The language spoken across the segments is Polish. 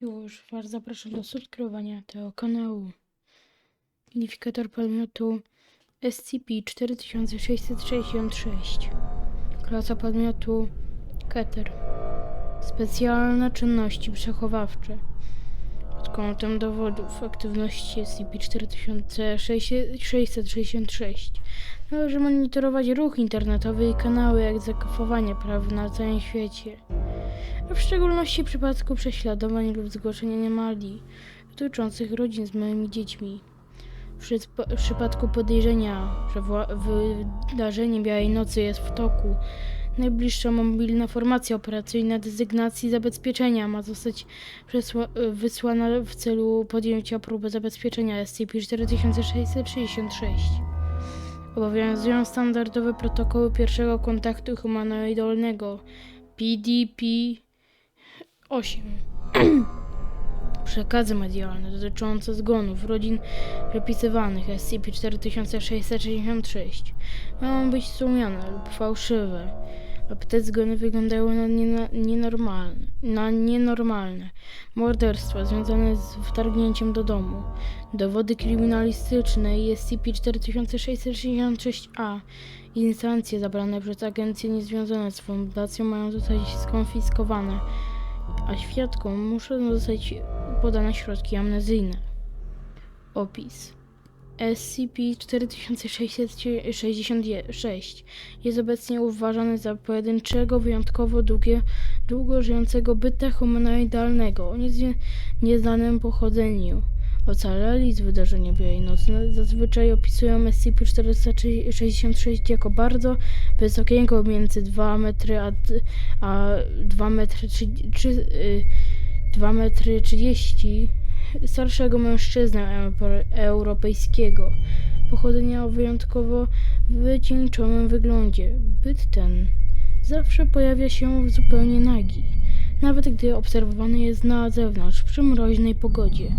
Już Was zapraszam do subskrybowania tego kanału. Identyfikator podmiotu SCP-4666. Klasa podmiotu Keter. Specjalne czynności przechowawcze. Pod kątem dowodów aktywności SCP-4666 należy monitorować ruch internetowy i kanały egzekwowania praw na całym świecie w szczególności w przypadku prześladowań lub zgłoszenia animali dotyczących rodzin z małymi dziećmi. W, przyp- w przypadku podejrzenia, że wydarzenie Białej Nocy jest w toku, najbliższa mobilna formacja operacyjna dezygnacji zabezpieczenia ma zostać wysłana w celu podjęcia próby zabezpieczenia SCP-4666. Obowiązują standardowe protokoły pierwszego kontaktu humanoidalnego PDP 8. Przekazy medialne dotyczące zgonów rodzin wypisywanych SCP-4666 mają być stłumione lub fałszywe, lub te zgony wyglądają na, nienormalne, na nienormalne. Morderstwa związane z wtargnięciem do domu, dowody kryminalistyczne i SCP-4666-A Instancje zabrane przez agencje niezwiązane z fundacją mają zostać skonfiskowane, a świadkom muszą zostać podane środki amnezyjne. Opis SCP-4666 jest obecnie uważany za pojedynczego, wyjątkowo długie, długo żyjącego byta humanoidalnego o nieznanym pochodzeniu. Ocalali z wydarzenia Białej Nocy zazwyczaj opisują SCP-466 jako bardzo wysokiego, między 2 metry a, a 2 metry, trzy, trzy, y, 2 metry 30 starszego mężczyznę euro- europejskiego, pochodzenia o wyjątkowo wycieńczonym wyglądzie. Byt ten zawsze pojawia się zupełnie nagi, nawet gdy obserwowany jest na zewnątrz przy mroźnej pogodzie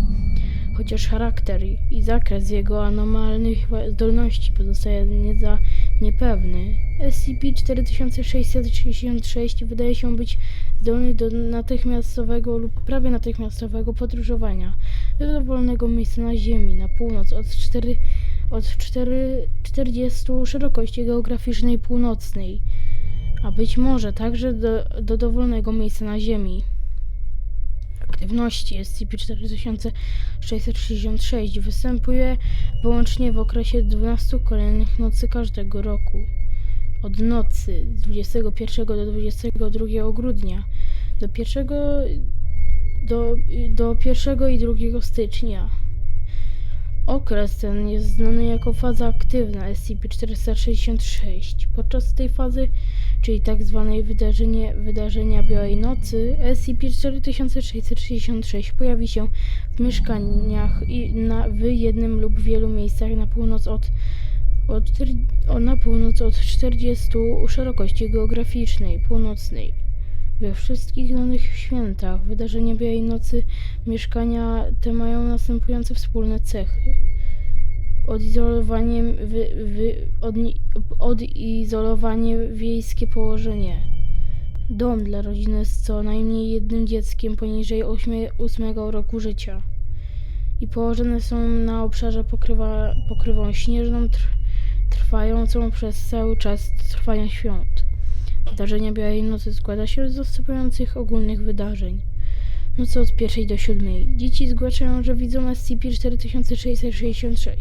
chociaż charakter i zakres jego anomalnych zdolności pozostaje nie za niepewny. SCP-4666 wydaje się być zdolny do natychmiastowego lub prawie natychmiastowego podróżowania do dowolnego miejsca na Ziemi na północ od, 4, od 4, 40 szerokości geograficznej północnej, a być może także do, do dowolnego miejsca na Ziemi aktywności SCP-4666 występuje wyłącznie w okresie 12 kolejnych nocy każdego roku. Od nocy z 21 do 22 grudnia do 1 do, do 1 i 2 stycznia. Okres ten jest znany jako faza aktywna SCP-466. Podczas tej fazy czyli tak zwanej wydarzenie, wydarzenia Białej Nocy, SCP-4666 pojawi się w mieszkaniach i na, w jednym lub wielu miejscach na północ od, od, na północ od 40 szerokości geograficznej północnej. We wszystkich danych świętach wydarzenia Białej Nocy mieszkania te mają następujące wspólne cechy odizolowanie, wy, wy, odni, odizolowanie wiejskie położenie. Dom dla rodziny z co najmniej jednym dzieckiem poniżej 8, 8 roku życia. I położone są na obszarze pokrywa, pokrywą śnieżną tr, trwającą przez cały czas trwania świąt. Wydarzenie Białej Nocy składa się z następujących ogólnych wydarzeń. Nocy od pierwszej do siódmej. Dzieci zgłaszają, że widzą SCP-4666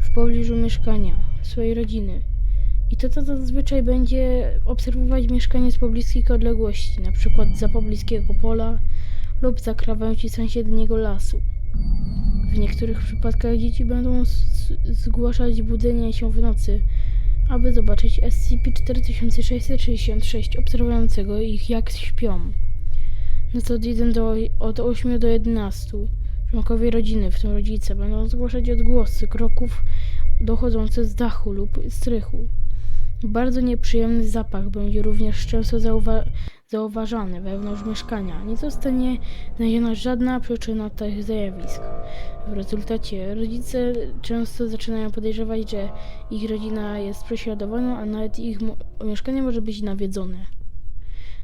w pobliżu mieszkania swojej rodziny. I to, co zazwyczaj będzie obserwować mieszkanie z pobliskich odległości, przykład za pobliskiego pola lub za krawędzi sąsiedniego lasu. W niektórych przypadkach dzieci będą zgłaszać budzenie się w nocy, aby zobaczyć SCP-4666 obserwującego ich jak śpią. Noc od 1 do, od 8 do 11. Członkowie rodziny, w tym rodzice, będą zgłaszać odgłosy kroków dochodzące z dachu lub strychu. Bardzo nieprzyjemny zapach będzie również często zauwa- zauważany wewnątrz mieszkania. Nie zostanie znaleziona żadna przyczyna tych zjawisk. W rezultacie rodzice często zaczynają podejrzewać, że ich rodzina jest prześladowana, a nawet ich mieszkanie może być nawiedzone.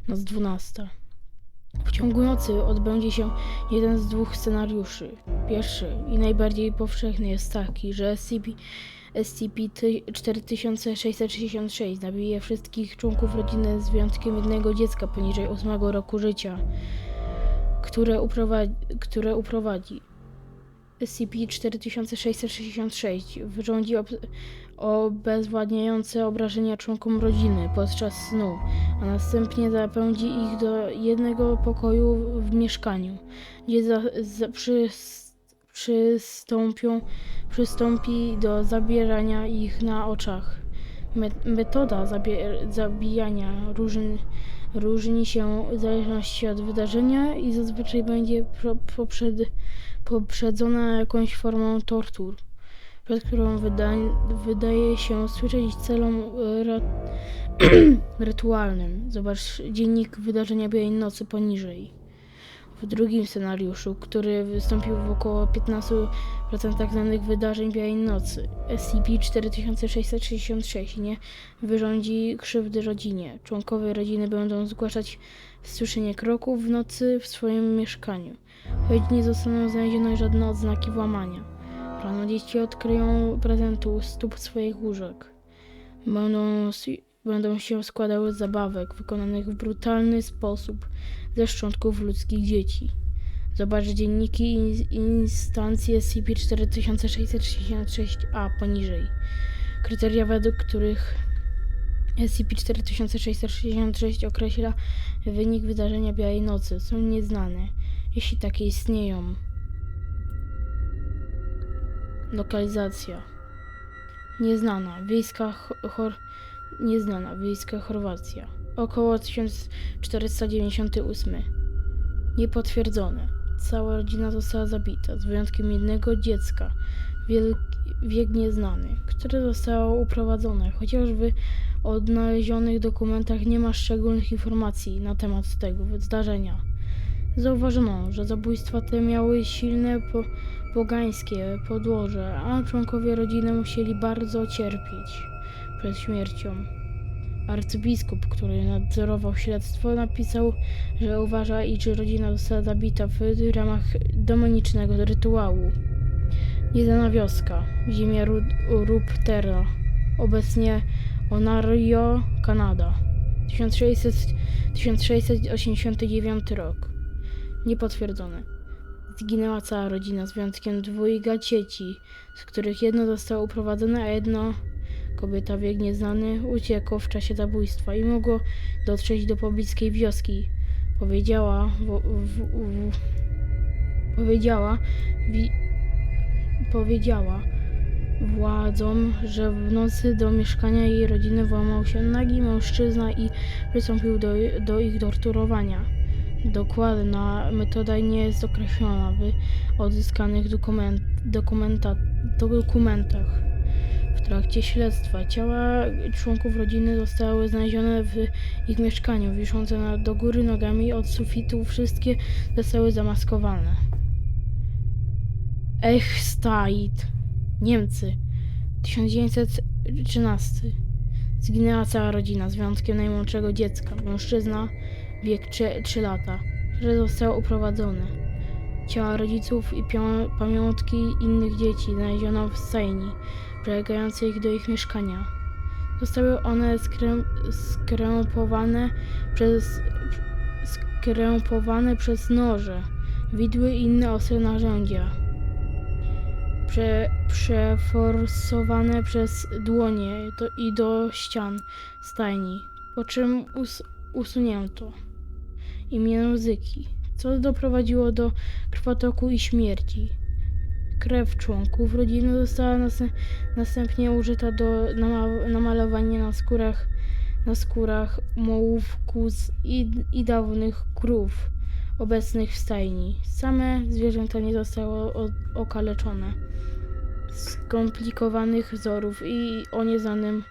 Noc 12. W ciągu nocy odbędzie się jeden z dwóch scenariuszy. Pierwszy i najbardziej powszechny jest taki, że SCP, SCP-4666 zabije wszystkich członków rodziny z wyjątkiem jednego dziecka poniżej 8 roku życia, które uprowadzi, które uprowadzi. SCP-4666 wyrządzi ob- obezwładniające obrażenia członkom rodziny podczas snu, a następnie zapędzi ich do jednego pokoju w mieszkaniu, gdzie za, za, przys, przystąpią, przystąpi do zabierania ich na oczach. Me, metoda zabie, zabijania różni, różni się w zależności od wydarzenia i zazwyczaj będzie poprzed, poprzedzona jakąś formą tortur, przed którą wyda, wydaje się słyszeć celom e, rytualnym. Zobacz dziennik wydarzenia Białej Nocy poniżej. W drugim scenariuszu, który wystąpił w około 15% danych wydarzeń Białej Nocy, SCP-4666 nie wyrządzi krzywdy rodzinie. Członkowie rodziny będą zgłaszać słyszenie kroków w nocy w swoim mieszkaniu, choć nie zostaną znalezione żadne odznaki włamania. Rano dzieci odkryją prezenty u stóp swoich łóżek. Będą, będą się składały z zabawek wykonanych w brutalny sposób ze szczątków ludzkich dzieci. Zobacz dzienniki i instancje SCP-4666-A poniżej. Kryteria, według których SCP-4666 określa wynik wydarzenia Białej Nocy są nieznane, jeśli takie istnieją. Lokalizacja Nieznana, wiejska Cho- Chor... Nieznana, wiejska Chorwacja. Około 1498. Niepotwierdzone. Cała rodzina została zabita, z wyjątkiem jednego dziecka, wiek nieznany, które zostało uprowadzone, chociaż w odnalezionych dokumentach nie ma szczególnych informacji na temat tego zdarzenia. Zauważono, że zabójstwa te miały silne po pogańskie podłoże, a członkowie rodziny musieli bardzo cierpieć przed śmiercią. Arcybiskup, który nadzorował śledztwo, napisał, że uważa, iż rodzina została zabita w ramach demonicznego rytuału. Jedyna wioska, ziemia Ru- Ruptera, obecnie Ontario, Kanada. 1600, 1689 rok. Niepotwierdzone. Zginęła cała rodzina z wyjątkiem dwójga dzieci, z których jedno zostało uprowadzone, a jedno, kobieta wiek nieznany, uciekło w czasie zabójstwa i mogło dotrzeć do pobliskiej wioski. Powiedziała, w, w, w, powiedziała, wi, powiedziała władzom, że w nocy do mieszkania jej rodziny włamał się nagi mężczyzna i przystąpił do, do ich torturowania. Dokładna metoda nie jest określona w odzyskanych dokument, dokumenta, dokumentach. Trakcie śledztwa ciała członków rodziny zostały znalezione w ich mieszkaniu, wiszące na, do góry nogami od sufitu. Wszystkie zostały zamaskowane. Echstait, Niemcy, 1913. Zginęła cała rodzina z wyjątkiem najmłodszego dziecka, mężczyzna, wiek 3, 3 lata, które zostało uprowadzone. Ciała rodziców i pamiątki innych dzieci znaleziono w stajni, przylegającej do ich mieszkania. Zostały one skrę- skrępowane przez, skrępowane przez noże, widły i inne ostre narzędzia. Prze, przeforsowane przez dłonie i do ścian stajni, po czym us, usunięto im języki, co doprowadziło do krwotoku i śmierci. Krew członków rodziny została następ, następnie użyta do nama- namalowania na skórach, na skórach mołów, kóz i, i dawnych krów obecnych w stajni. Same zwierzęta nie zostały okaleczone. Skomplikowanych wzorów i o nieznanym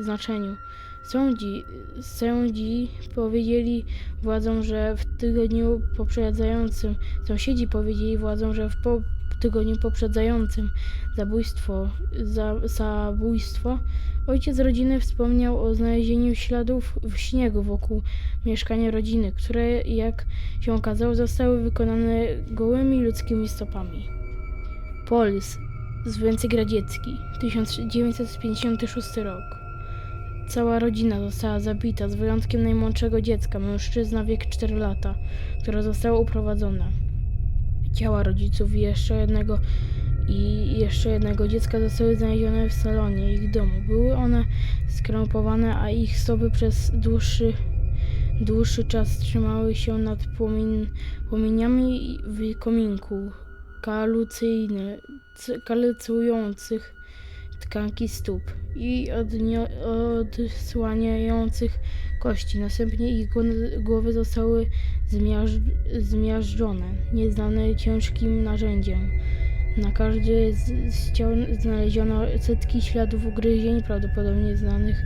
znaczeniu. Sądzi, sędzi powiedzieli władzom, że w tygodniu poprzedzającym, sąsiedzi powiedzieli władzom, że w po, tygodniu poprzedzającym zabójstwo, za, zabójstwo, ojciec rodziny wspomniał o znalezieniu śladów w śniegu wokół mieszkania rodziny, które, jak się okazało, zostały wykonane gołymi ludzkimi stopami. Pols, Związek Radziecki, 1956 rok. Cała rodzina została zabita, z wyjątkiem najmłodszego dziecka, mężczyzna wiek 4 lata, która została uprowadzona. Ciała rodziców i jeszcze jednego i jeszcze jednego dziecka zostały znalezione w salonie ich domu. Były one skrępowane, a ich stopy przez dłuższy, dłuższy czas trzymały się nad płomień, płomieniami w kominku kalucyjny, kalucujących tkanki stóp i odsłaniających kości. Następnie ich gło- głowy zostały zmiażdż- zmiażdżone, nieznane ciężkim narzędziem. Na każdej z, ciał znaleziono setki śladów ugryzień, prawdopodobnie znanych,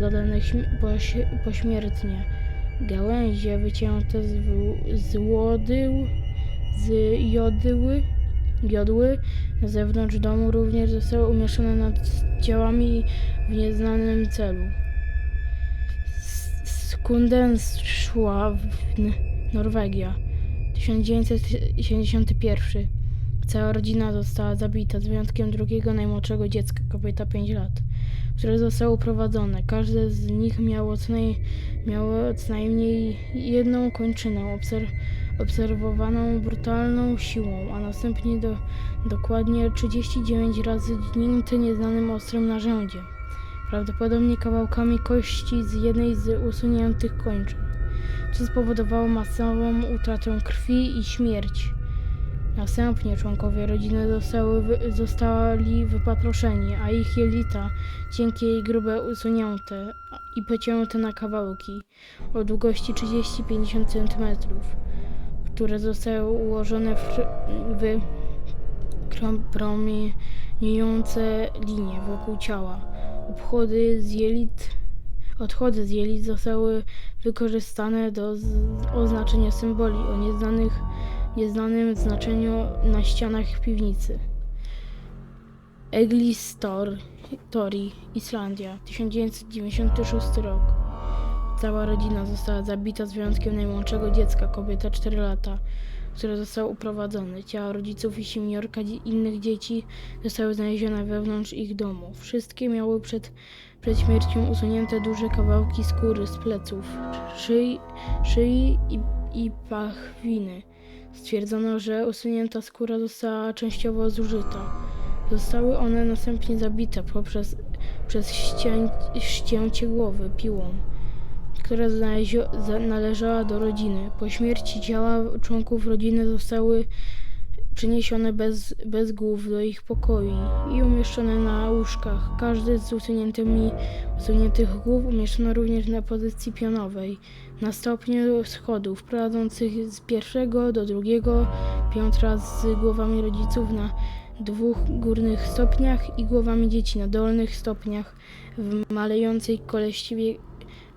zadanych śm- poś- pośmiertnie. Gałęzie wycięte z, w- z łodył, z jodły, jodły na zewnątrz domu również zostały umieszczone nad ciałami w nieznanym celu. Skundensschwa, Norwegia, 1971. Cała rodzina została zabita, z wyjątkiem drugiego najmłodszego dziecka, kobieta 5 lat, które zostało uprowadzone. Każde z nich miało co, naj, miało co najmniej jedną kończynę obser, obserwowaną brutalną siłą, a następnie do, dokładnie 39 razy dźgnięte nieznanym ostrym narzędziem, prawdopodobnie kawałkami kości z jednej z usuniętych kończyn, co spowodowało masową utratę krwi i śmierć. Następnie członkowie rodziny zostały, zostali wypatroszeni, a ich jelita, cienkie i grube, usunięte i pocięte na kawałki o długości 30-50 cm, które zostały ułożone w, w promieniejące linie wokół ciała. Obchody z jelit, odchody z jelit zostały wykorzystane do oznaczenia symboli o nieznanych nieznanym znaczeniu na ścianach piwnicy. Eglistor, Tori, Islandia, 1996 rok. Cała rodzina została zabita z wyjątkiem najmłodszego dziecka, kobieta 4 lata, które zostało uprowadzone. Ciała rodziców i siedmiorga dzie- innych dzieci zostały znalezione wewnątrz ich domu. Wszystkie miały przed, przed śmiercią usunięte duże kawałki skóry z pleców, szyi, szyi i, i pachwiny. Stwierdzono, że usunięta skóra została częściowo zużyta. Zostały one następnie zabite poprzez przez ścię, ścięcie głowy piłą, która znalezio, należała do rodziny. Po śmierci ciała członków rodziny zostały przeniesione bez, bez głów do ich pokoi i umieszczone na łóżkach. Każdy z usuniętymi, usuniętych głów umieszczono również na pozycji pionowej, na stopniu schodów prowadzących z pierwszego do drugiego piętra z głowami rodziców na dwóch górnych stopniach i głowami dzieci na dolnych stopniach w malejącej,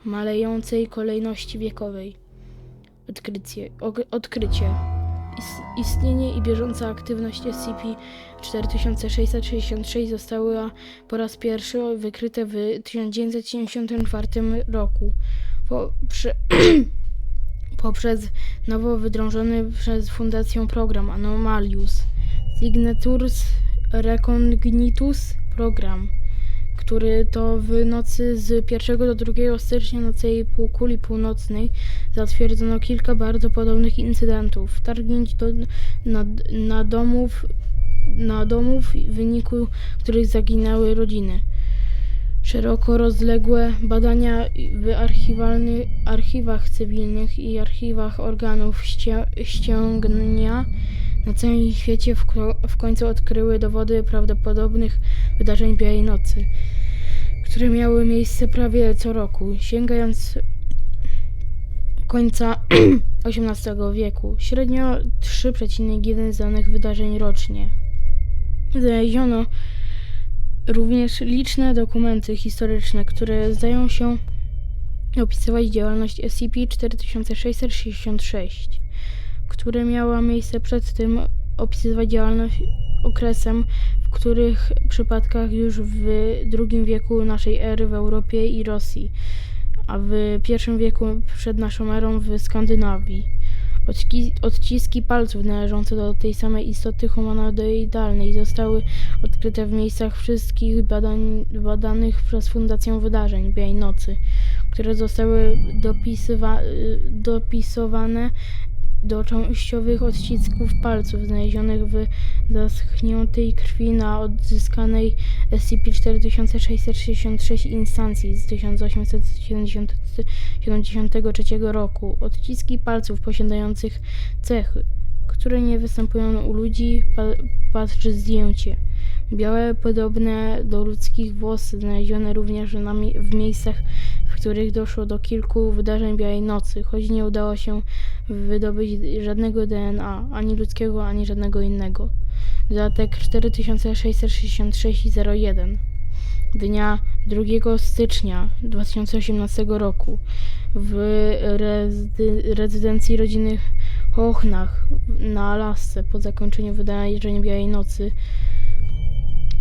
malejącej kolejności wiekowej. Odkrycie. Odkrycie. Is- Istnienie i bieżąca aktywność SCP-4666 została po raz pierwszy wykryte w 1974 roku. Po, prze, poprzez nowo wydrążony przez Fundację program Anomalius Signatures Recognitus program, który to w nocy z 1 do 2 stycznia na całej półkuli północnej zatwierdzono kilka bardzo podobnych incydentów, wtargnięć do, na, na domów, na domów, w wyniku których zaginęły rodziny. Szeroko rozległe badania w archiwach cywilnych i archiwach organów ście, ściągnia na całym świecie w, w końcu odkryły dowody prawdopodobnych wydarzeń Białej Nocy, które miały miejsce prawie co roku, sięgając końca XVIII wieku. Średnio 3,1 z danych wydarzeń rocznie. Znaleziono również liczne dokumenty historyczne, które zdają się opisywać działalność SCP-4666, które miała miejsce przed tym opisywać działalność okresem, w których przypadkach już w II wieku naszej ery w Europie i Rosji, a w I wieku przed naszą erą w Skandynawii. Odci- odciski palców należące do tej samej istoty humanoidalnej zostały odkryte w miejscach wszystkich badań, badanych przez Fundację Wydarzeń Białej Nocy, które zostały dopisywa- dopisowane do częściowych odcisków palców znalezionych w zaschniętej krwi na odzyskanej SCP-4666 instancji z 1873 roku. Odciski palców posiadających cechy, które nie występują u ludzi, pa- patrzy zdjęcie. Białe, podobne do ludzkich włosy, znalezione również na mi- w miejscach, których doszło do kilku wydarzeń Białej Nocy, choć nie udało się wydobyć żadnego DNA, ani ludzkiego, ani żadnego innego. Dodatek 4666-01 dnia 2 stycznia 2018 roku w rezy- rezydencji rodziny Hochnach na Alasce po zakończeniu wydarzeń Białej Nocy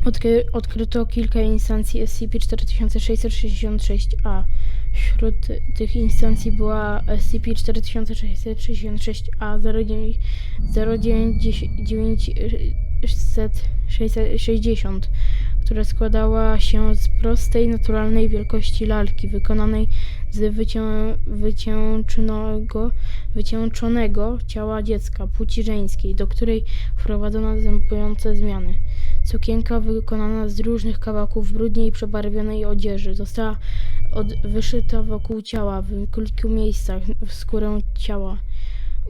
odkry- odkryto kilka instancji SCP-4666-A. Wśród tych instancji była SCP-4666-A 0960, która składała się z prostej, naturalnej wielkości lalki wykonanej z wycię, wycięczonego, wycięczonego ciała dziecka płci żeńskiej, do której wprowadzono następujące zmiany. Sukienka wykonana z różnych kawałków brudniej przebarwionej odzieży została od, wyszyta wokół ciała w kilku miejscach w skórę ciała.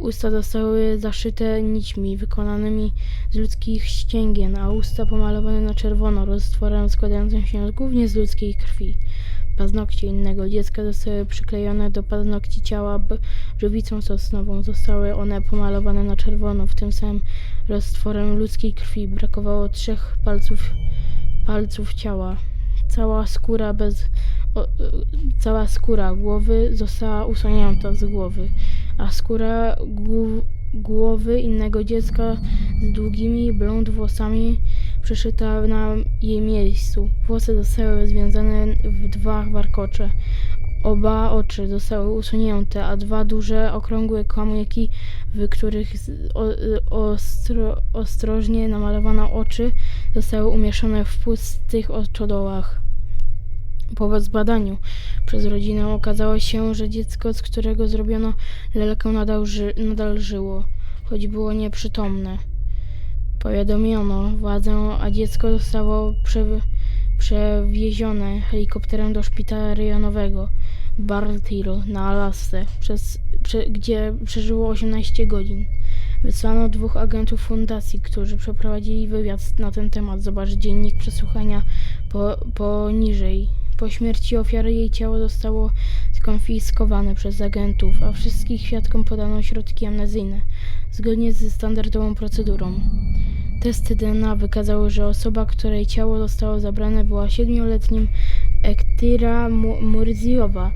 Usta zostały zaszyte nićmi wykonanymi z ludzkich ścięgien, a usta pomalowane na czerwono roztworem składającym się głównie z ludzkiej krwi. Paznokcie innego dziecka zostały przyklejone do paznokci ciała żywicą sosnową. Zostały one pomalowane na czerwono w tym samym roztworem ludzkiej krwi. Brakowało trzech palców, palców ciała. Cała skóra bez o, y, cała skóra głowy została usunięta z głowy, a skóra głów, głowy innego dziecka z długimi blond włosami przeszyta na jej miejscu. Włosy zostały związane w dwa warkocze. Oba oczy zostały usunięte, a dwa duże, okrągłe kamyki, w których ostro, ostrożnie namalowane oczy zostały umieszczone w pustych oczodołach. Po zbadaniu przez rodzinę okazało się, że dziecko, z którego zrobiono lalkę, nadal, ży, nadal żyło, choć było nieprzytomne. Powiadomiono władzę, a dziecko zostało prze, przewiezione helikopterem do szpitala rejonowego Hill na Alasce, przez, prze, gdzie przeżyło 18 godzin. Wysłano dwóch agentów fundacji, którzy przeprowadzili wywiad na ten temat. Zobacz dziennik przesłuchania po, poniżej. Po śmierci ofiary jej ciało zostało skonfiskowane przez agentów, a wszystkim świadkom podano środki amnezyjne, zgodnie ze standardową procedurą. Testy DNA wykazały, że osoba, której ciało zostało zabrane, była siedmioletnim Ektira Mu- Murziowa.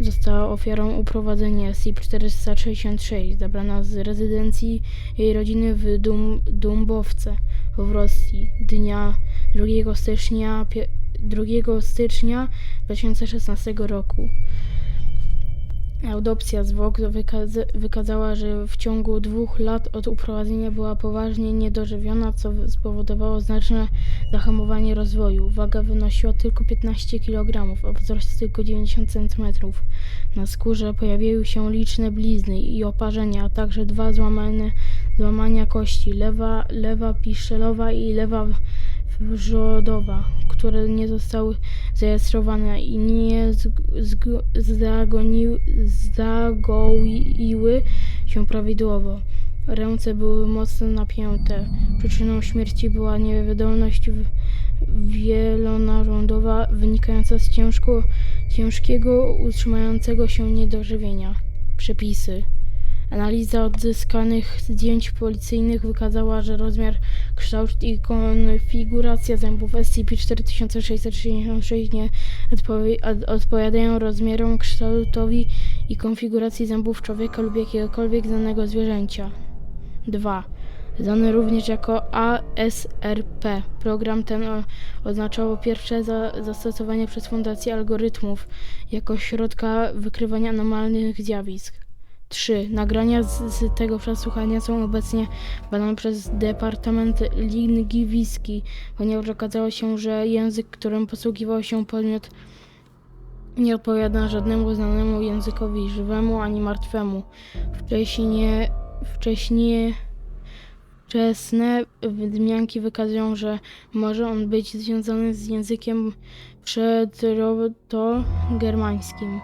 Została ofiarą uprowadzenia SCP-466, zabrana z rezydencji jej rodziny w Dum- Dumbowce w Rosji dnia 2 stycznia, pie- 2 stycznia 2016 roku. Autopsja zwłok wykaza- wykazała, że w ciągu dwóch lat od uprowadzenia była poważnie niedożywiona, co spowodowało znaczne zahamowanie rozwoju. Waga wynosiła tylko 15 kg, a wzrost tylko 90 cm. Na skórze pojawiły się liczne blizny i oparzenia, a także dwa złamane, złamania kości, lewa, lewa piszelowa i lewa wrzodowa, które nie zostały zarejestrowane i nie zagoiły się prawidłowo. Ręce były mocno napięte. Przyczyną śmierci była niewydolność wielonarządowa wynikająca z ciężko, ciężkiego utrzymającego się niedożywienia. Przepisy. Analiza odzyskanych zdjęć policyjnych wykazała, że rozmiar, kształt i konfiguracja zębów SCP-4666 nie odpowi- od- odpowiadają rozmiarom, kształtowi i konfiguracji zębów człowieka lub jakiegokolwiek znanego zwierzęcia. 2. znany również jako ASRP. Program ten oznaczał pierwsze za, zastosowanie przez Fundację algorytmów jako środka wykrywania anomalnych zjawisk. 3. Nagrania z, z tego przesłuchania są obecnie badane przez Departament Lingwistyki, ponieważ okazało się, że język, którym posługiwał się podmiot, nie odpowiada żadnemu znanemu językowi żywemu ani martwemu. Wcześniej, wcześniej wczesne wzmianki wykazują, że może on być związany z językiem przedroto-germańskim.